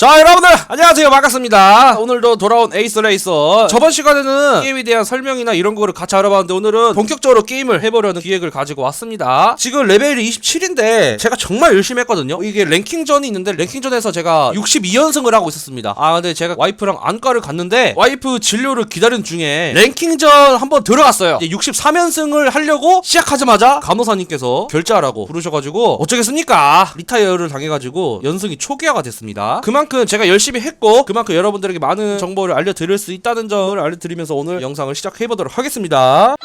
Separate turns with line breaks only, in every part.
자 여러분들 안녕하세요. 반갑습니다. 오늘도 돌아온 에이스 레이서. 저번 시간에는 게임에 대한 설명이나 이런 거를 같이 알아봤는데 오늘은 본격적으로 게임을 해보려는 기획을 가지고 왔습니다. 지금 레벨이 27인데 제가 정말 열심히 했거든요. 이게 랭킹전이 있는데 랭킹전에서 제가 62연승을 하고 있었습니다. 아 근데 제가 와이프랑 안과를 갔는데 와이프 진료를 기다리는 중에 랭킹전 한번 들어갔어요. 이제 63연승을 하려고 시작하자마자 간호사님께서 결제하라고 부르셔가지고 어쩌겠습니까? 리타이어를 당해가지고 연승이 초기화가 됐습니다. 그만큼 제가 열심히 했고 그만큼 여러분들에게 많은 정보를 알려드릴 수 있다는 점을 알려드리면서 오늘 영상을 시작해보도록 하겠습니다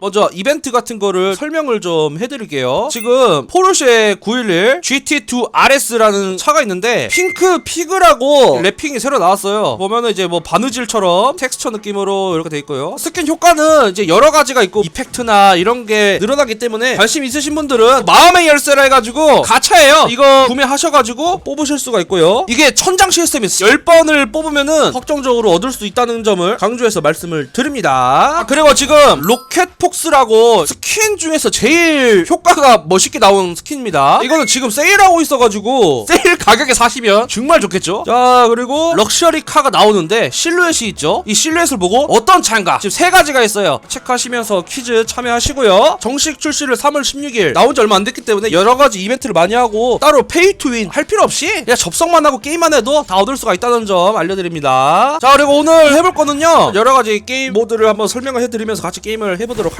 먼저 이벤트 같은 거를 설명을 좀 해드릴게요. 지금 포르쉐 911 GT2 RS라는 차가 있는데 핑크 피그라고 랩핑이 새로 나왔어요. 보면은 이제 뭐 바느질처럼 텍스처 느낌으로 이렇게 돼 있고요. 스킨 효과는 이제 여러 가지가 있고 이펙트나 이런 게 늘어나기 때문에 관심 있으신 분들은 마음의 열쇠라 해가지고 가차예요. 이거 구매하셔가지고 뽑으실 수가 있고요. 이게 천장 시스템이 10번을 뽑으면은 확정적으로 얻을 수 있다는 점을 강조해서 말씀을 드립니다. 아, 그리고 지금 로켓 폭스라고 스킨 중에서 제일 효과가 멋있게 나온 스킨입니다. 이거는 지금 세일하고 있어가지고 세일 가격에 사시면 정말 좋겠죠? 자 그리고 럭셔리 카가 나오는데 실루엣이 있죠? 이 실루엣을 보고 어떤 차인가? 지금 세 가지가 있어요. 체크하시면서 퀴즈 참여하시고요. 정식 출시를 3월 16일 나온 지 얼마 안 됐기 때문에 여러 가지 이벤트를 많이 하고 따로 페이 투 윈 할 필요 없이 그냥 접속만 하고 게임만 해도 다 얻을 수가 있다는 점 알려드립니다. 자 그리고 오늘 해볼 거는요 여러 가지 게임 모드를 한번 설명을 해드리면서 같이 게임을 해보도록 할게요.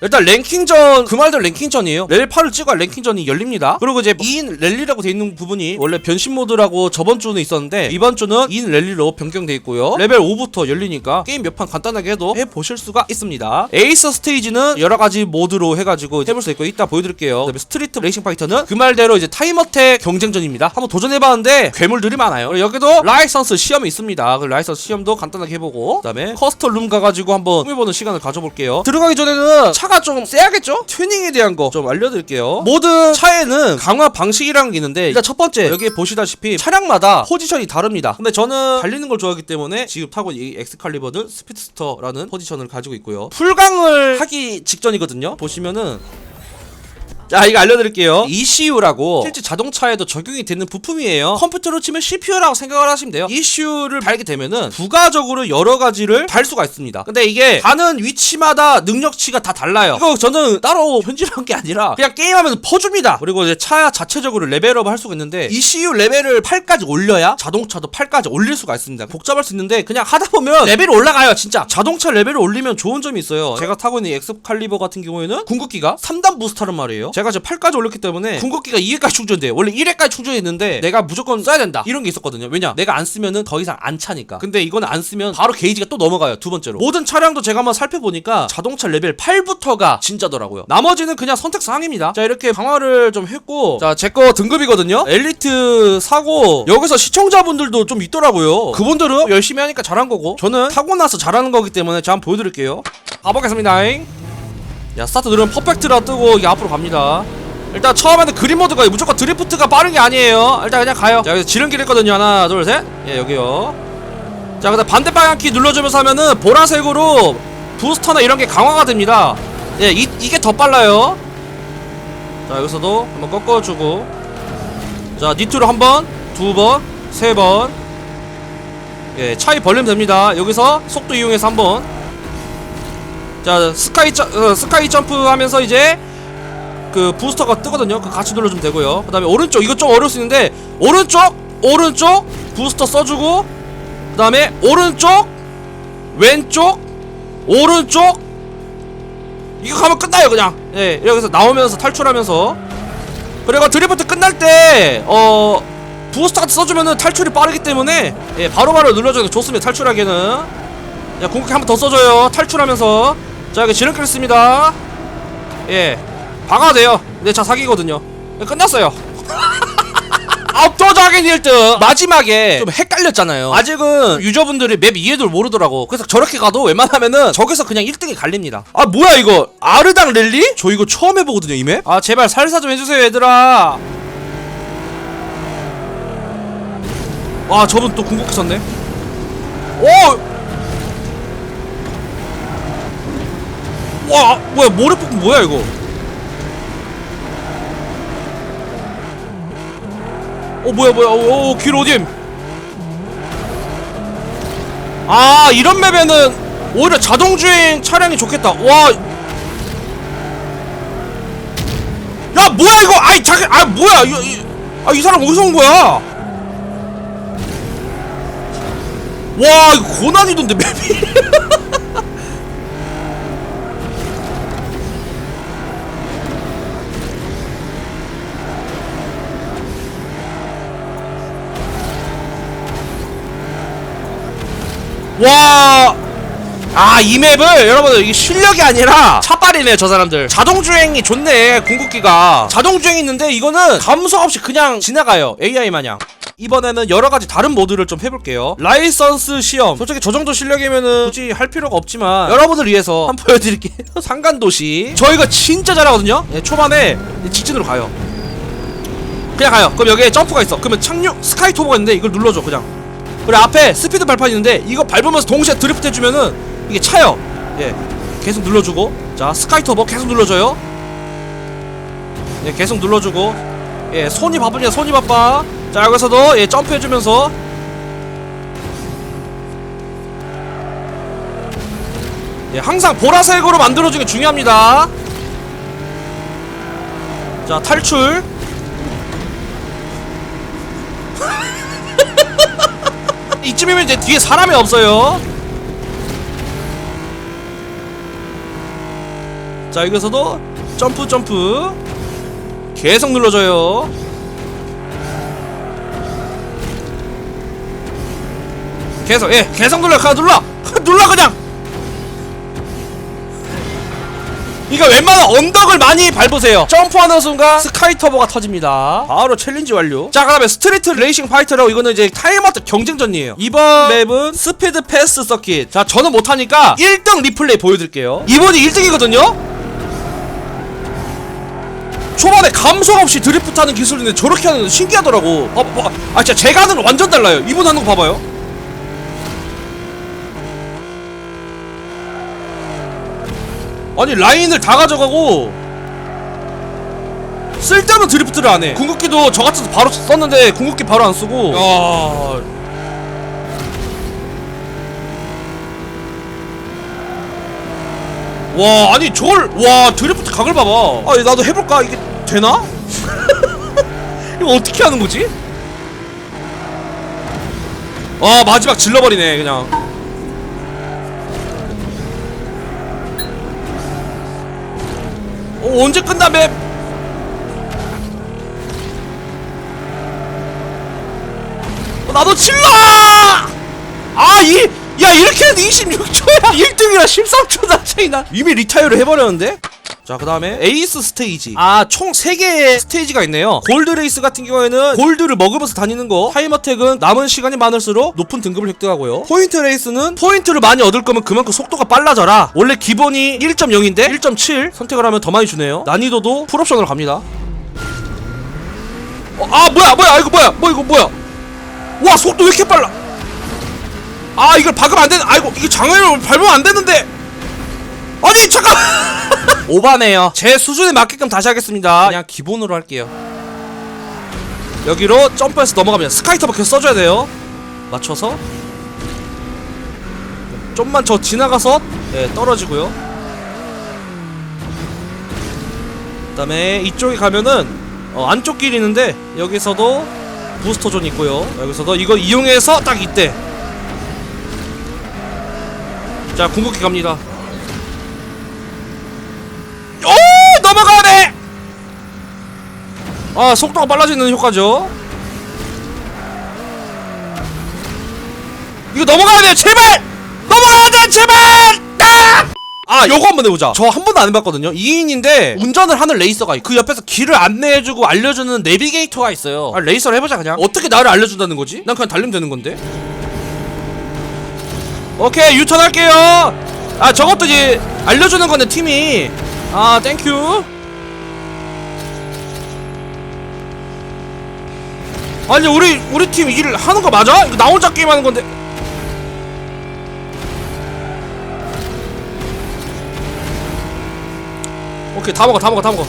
일단 랭킹전 그 말대로 랭킹전이에요. 레벨 8을 찍어야 랭킹전이 열립니다. 그리고 이제 2인 랠리라고 돼 있는 부분이 원래 변신 모드라고 저번 주는 있었는데 이번 주는 2인 랠리로 변경돼 있고요. 레벨 5부터 열리니까 게임 몇 판 간단하게 해도 해보실 수가 있습니다. 에이스 스테이지는 여러 가지 모드로 해가지고 해볼 수 있고 이따 보여드릴게요. 그다음에 스트리트 레이싱 파이터는 그 말대로 이제 타임어택 경쟁전입니다. 한번 도전해봤는데 괴물들이 많아요. 여기도 라이선스 시험이 있습니다. 그 라이선스 시험도 간단하게 해보고 그 다음에 커스텀 룸 가가지고 한번 꾸며보는 시간을 가져볼게요 들어가기 전에는 차가 좀 세야겠죠? 튜닝에 대한 거 좀 알려드릴게요. 모든 차에는 강화 방식이라는 게 있는데 일단 첫 번째 여기 보시다시피 차량마다 포지션이 다릅니다. 근데 저는 달리는 걸 좋아하기 때문에 지금 타고 이 엑스칼리버는 스피드스터라는 포지션을 가지고 있고요. 풀강을 하기 직전이거든요. 보시면은 자 이거 알려드릴게요. ECU라고 실제 자동차에도 적용이 되는 부품이에요. 컴퓨터로 치면 CPU라고 생각을 하시면 돼요. ECU를 달게 되면은 부가적으로 여러 가지를 달 수가 있습니다. 근데 이게 가는 위치마다 능력치가 다 달라요. 이거 저는 따로 현질한 게 아니라 그냥 게임하면서 퍼줍니다. 그리고 이제 차 자체적으로 레벨업을 할 수가 있는데 ECU 레벨을 8까지 올려야 자동차도 8까지 올릴 수가 있습니다. 복잡할 수 있는데 그냥 하다 보면 레벨이 올라가요 진짜. 자동차 레벨을 올리면 좋은 점이 있어요. 제가 타고 있는 이 엑스칼리버 같은 경우에는 궁극기가 3단 부스터란 말이에요 제가 지금 8까지 올렸기 때문에 궁극기가 2회까지 충전돼요. 원래 1회까지 충전했는데 내가 무조건 써야 된다. 이런 게 있었거든요. 왜냐? 내가 안 쓰면은 더 이상 안 차니까. 근데 이거는 안 쓰면 바로 게이지가 또 넘어가요 두 번째로. 모든 차량도 제가 한번 살펴보니까 자동차 레벨 8부터가 진짜더라고요. 나머지는 그냥 선택 사항입니다. 자 이렇게 강화를 좀 했고 자 제 거 등급이거든요. 엘리트 사고 여기서 시청자분들도 좀 있더라고요. 그분들은 열심히 하니까 잘한 거고 저는 타고 나서 잘하는 거기 때문에 제가 한번 보여드릴게요. 가보겠습니다 야 스타트 누르면 퍼펙트라 뜨고 이게 앞으로 갑니다. 일단 처음에는 그린 모드가 무조건 드리프트가 빠른 게 아니에요. 일단 그냥 가요. 자 여기서 지름길 있거든요. 하나 둘셋예 여기요. 자 그다음 반대 방향 키 눌러주면서 하면은 보라색으로 부스터나 이런 게 강화가 됩니다. 예 이, 이게 더 빨라요. 자 여기서도 한번 꺾어주고. 자 니트로 한번 두번세번. 예 차이 벌리면 됩니다. 여기서 속도 이용해서 한번 자 스카이 점 어, 스카이 점프 하면서 이제 그 부스터가 뜨거든요. 그 같이 눌러주면 되고요. 그 다음에 오른쪽 이거 좀 어려울 수 있는데 오른쪽 오른쪽 부스터 써주고 그 다음에 오른쪽 왼쪽 오른쪽. 이거 가면 끝나요 그냥. 예 여기서 나오면서 탈출하면서. 그리고 드리프트 끝날 때 어 부스터 같이 써주면은 탈출이 빠르기 때문에 예 바로바로 눌러줘도 좋습니다 탈출하기에는. 야 공격기 한번 더 써줘요. 탈출하면서 자 여기 지름길 씁니다. 예. 박아도 돼요. 내차 사기거든요. 예, 끝났어요. 압도적인 1등. 마지막에 좀 헷갈렸잖아요. 아직은 유저분들이 맵 이해도를 모르더라고. 그래서 저렇게 가도 웬만하면은 저기서 그냥 1등이 갈립니다. 아 뭐야 이거? 아르당 랠리? 저 이거 처음 해보거든요 이 맵? 아 제발 살사 좀 해주세요 얘들아. 와 저분 또 궁극기 썼네. 오 와 뭐야 모래폭 뭐야 이거? 어 뭐야 뭐야 오, 오, 길 어dim 아 이런 맵에는 오히려 자동주행 차량이 좋겠다. 와. 야 뭐야 이거? 아이 자기 아 뭐야 이, 이, 아, 이 사람 어디서 온 거야? 와 이거 고난이던데 맵이 와. 아, 이 맵을 여러분들 이게 실력이 아니라 차빨이네 저 사람들. 자동 주행이 좋네. 궁극기가. 자동 주행 있는데 이거는 감속 없이 그냥 지나가요. AI 마냥. 이번에는 여러 가지 다른 모드를 좀 해볼게요. 라이선스 시험. 솔직히 저 정도 실력이면은 굳이 할 필요가 없지만 여러분을 위해서 한번 보여드릴게요. 상간도시. 저 이거 진짜 잘하거든요. 예, 초반에 직진으로 가요. 그냥 가요. 그럼 여기에 점프가 있어. 그러면 착륙 스카이 토버가 있는데 이걸 눌러줘 그냥. 그리고 앞에 스피드 발판이 있는데 이거 밟으면서 동시에 드리프트 해주면은 이게 차요. 예, 계속 눌러주고 자 스카이 터보 계속 눌러줘요. 예, 계속 눌러주고 예, 손이 바쁘냐 손이 바빠. 자 여기서도 예 점프해주면서 예, 항상 보라색으로 만들어주는 게 중요합니다. 자 탈출. 이쯤이면 이제 뒤에 사람이 없어요. 자 여기서도 점프 점프 계속 눌러줘요. 계속 예 계속 눌러 가 눌러 눌러 그냥. 이거 웬만한 언덕을 많이 밟으세요. 점프하는 순간 스카이 터보가 터집니다. 바로 챌린지 완료. 자 그다음에 스트리트 레이싱 파이터라고 이거는 이제 타임아웃 경쟁전이에요. 이번 맵은 스피드 패스 서킷. 자 저는 못하니까 1등 리플레이 보여드릴게요. 이번이 1등이거든요. 초반에 감속 없이 드리프트 하는 기술인데 저렇게 하는 거 신기하더라고. 봐, 봐, 아 진짜 제가 하는 거 완전 달라요. 이분 하는 거 봐봐요 아니 라인을 다 가져가고 쓸데없는 드리프트를 안해 궁극기도 저 같아서 바로 썼는데 궁극기 바로 안 쓰고 야 와, 아니 저걸 와 드리프트 각을 봐봐. 아, 나도 해볼까? 이게 되나? 이거 어떻게 하는 거지? 와, 마지막 질러버리네 그냥. 어, 언제 끝나 맵? 어, 나도 칠러! 아, 이, 야, 이렇게 해도 26초야! 1등이라 13초나 차이나. 이미 리타이어를 해버렸는데? 자, 그 다음에 에이스 스테이지. 아, 총 3개의 스테이지가 있네요. 골드 레이스 같은 경우에는 골드를 먹으면서 다니는 거. 타임어택은 남은 시간이 많을수록 높은 등급을 획득하고요. 포인트 레이스는 포인트를 많이 얻을 거면 그만큼 속도가 빨라져라. 원래 기본이 1.0인데 1.7 선택을 하면 더 많이 주네요. 난이도도 풀옵션으로 갑니다. 어, 아, 뭐야, 뭐야, 아, 이거 뭐야, 뭐 이거 뭐야. 와, 속도 왜 이렇게 빨라? 아, 이걸 박으면 안 되는, 아이고, 이게 장애를 밟으면 안 되는데. 아니, 잠깐! 오바네요. 제 수준에 맞게끔 다시 하겠습니다. 그냥 기본으로 할게요. 여기로 점프해서 넘어가면 스카이터버 계속 써줘야 돼요. 맞춰서. 좀만 저 지나가서 네, 떨어지고요. 그 다음에 이쪽에 가면은 어, 안쪽 길이 있는데 여기서도 부스터 존 있고요. 여기서도 이거 이용해서 딱 이때. 자 궁극기 갑니다. 오 넘어가네. 아 속도가 빨라지는 효과죠. 이거 넘어가야 돼요. 제발! 넘어가야 돼! 제발. 딱! 아 요거 한번 해보자. 저 한 번도 안 해봤거든요. 2인인데 운전을 하는 레이서가 있- 그 옆에서 길을 안내해주고 알려주는 내비게이터가 있어요. 아 레이서를 해보자 그냥. 어떻게 나를 알려준다는 거지? 난 그냥 달리면 되는 건데. 오케이 유턴 할게요. 아 저것도 이제 알려주는 건데 팀이. 아 땡큐 아니 우리 우리 팀 일을 하는 거 맞아? 이거 나 혼자 게임하는 건데 오케이 다 먹어 다 먹어 다 먹어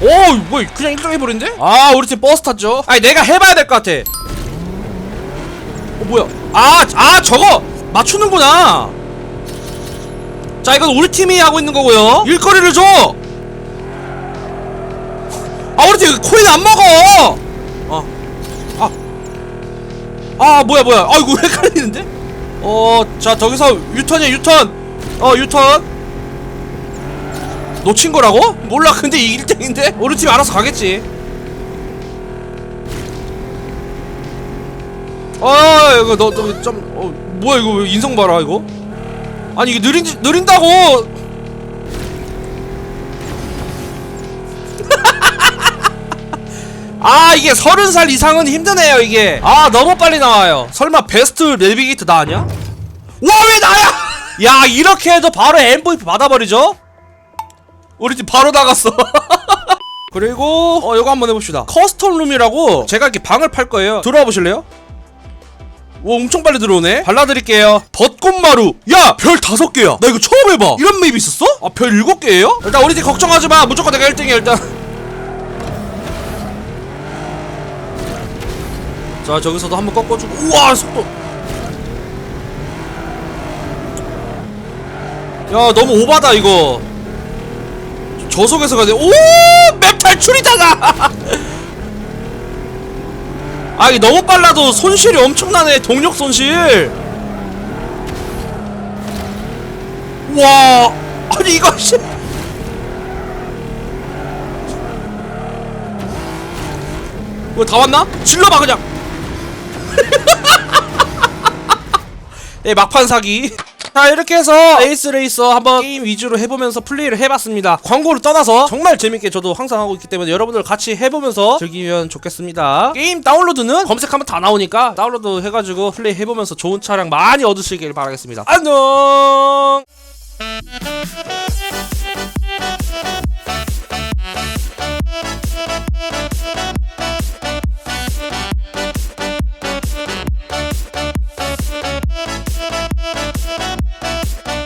오, 뭐 그냥 1등 해버린데? 아, 우리 팀 버스 탔죠? 아니, 내가 해봐야 될 것 같아. 어, 뭐야? 아, 아, 저거 맞추는구나. 자, 이건 우리 팀이 하고 있는 거고요. 일거리를 줘. 아, 우리 팀 코인 안 먹어. 아, 뭐야, 뭐야? 아, 이거 헷갈리는데? 어, 자, 저기서 유턴이야, 유턴. 어, 유턴. 놓친 거라고? 몰라 근데 이 1등인데? 우리 팀 알아서 가겠지 아 이거 너너좀 어, 뭐야 이거 왜 인성 봐라 이거 아니 이게 느린 느린다고 아 이게 서른 살 이상은 힘드네요 이게 아 너무 빨리 나와요 설마 베스트 내비게이터 나 아니야? 와 왜 나야 야 이렇게 해도 바로 MVP 받아버리죠 우리 팀 바로 나갔어. 그리고 어 이거 한번 해봅시다. 커스텀 룸이라고 제가 이렇게 방을 팔 거예요. 들어와 보실래요? 오 엄청 빨리 들어오네. 발라드릴게요. 벚꽃마루. 야 별 다섯 개야. 나 이거 처음 해봐. 이런 맵이 있었어? 아 별 일곱 개예요? 일단 우리 팀 걱정하지 마. 무조건 내가 1등이야 일단. 자 저기서도 한번 꺾어주고. 우와 속도. 야 너무 오바다 이거. 저속에서 가야 돼. 오! 맵 탈출이잖아! 아, 이게 너무 빨라도 손실이 엄청나네. 동력 손실. 와! 아니, 이거, 씨. 이거 다 왔나? 질러봐, 그냥! 예, 막판 사기. 자 이렇게 해서 에이스 레이서 한번 게임 위주로 해보면서 플레이를 해봤습니다. 광고를 떠나서 정말 재밌게 저도 항상 하고 있기 때문에 여러분들 같이 해보면서 즐기면 좋겠습니다. 게임 다운로드는 검색하면 다 나오니까 다운로드 해가지고 플레이 해보면서 좋은 차량 많이 얻으시길 바라겠습니다. 안녕